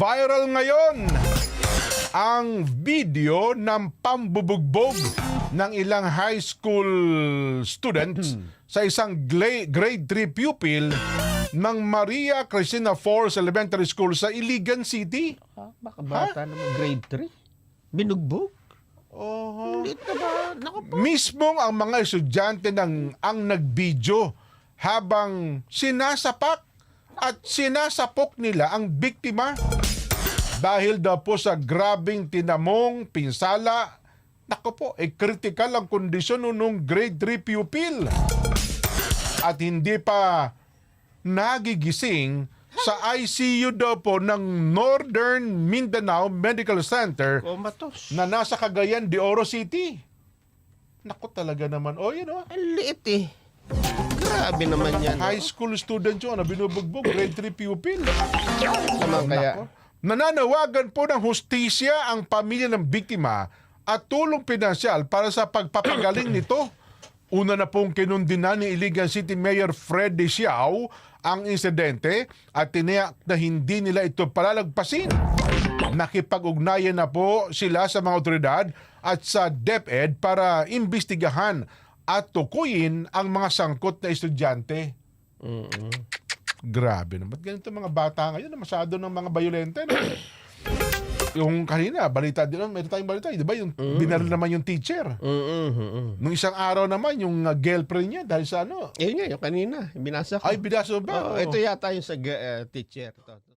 Viral ngayon ang video ng pambubugbog ng ilang high school students sa isang grade 3 pupil ng Maria Cristina Falls Elementary School sa Iligan City. Ha? Baka bata naman grade 3. Binugbog. Oh. Liit na ba? Naku po. Mismong ang mga estudyante ng ang nagbidyo habang sinasapak at sinasapok nila ang biktima dahil daw po sa grabing tinamong pinsala. Nako po, eh critical ang kondisyon nung grade 3 pupil. At hindi pa nagigising sa ICU daw po ng Northern Mindanao Medical Center Komatos. na nasa Cagayan de Oro City. Nako talaga naman. Oh, yun oh. Ang liit eh. Grabe naman yan. High school student yun na binubugbog, grade 3 pupil. Naman kaya. Nananawagan po ng hustisya ang pamilya ng biktima at tulong pinansyal para sa pagpapagaling nito. Una na pong kinundina ni Iligan City Mayor Fred De Siao ang insidente at tiniyak na hindi nila ito palalagpasin. Nakipag-ugnayan na po sila sa mga otoridad at sa DepEd para imbestigahan at tukuyin ang mga sangkot na estudyante. Mm-mm. Grabe naman. Ganito mga bata ngayon na masyado ng mga bayolente. No? yung kanina, balita din, meron tayong balita, di ba? Yung binaril naman yung teacher. Mm-mm, mm-mm. Nung isang araw naman, yung uh, girlfriend niya dahil sa ano, Yun nga, yung kanina. Binasa ko. ay, bidaso ba? Oo, ito yata yung sa uh, teacher. Ito.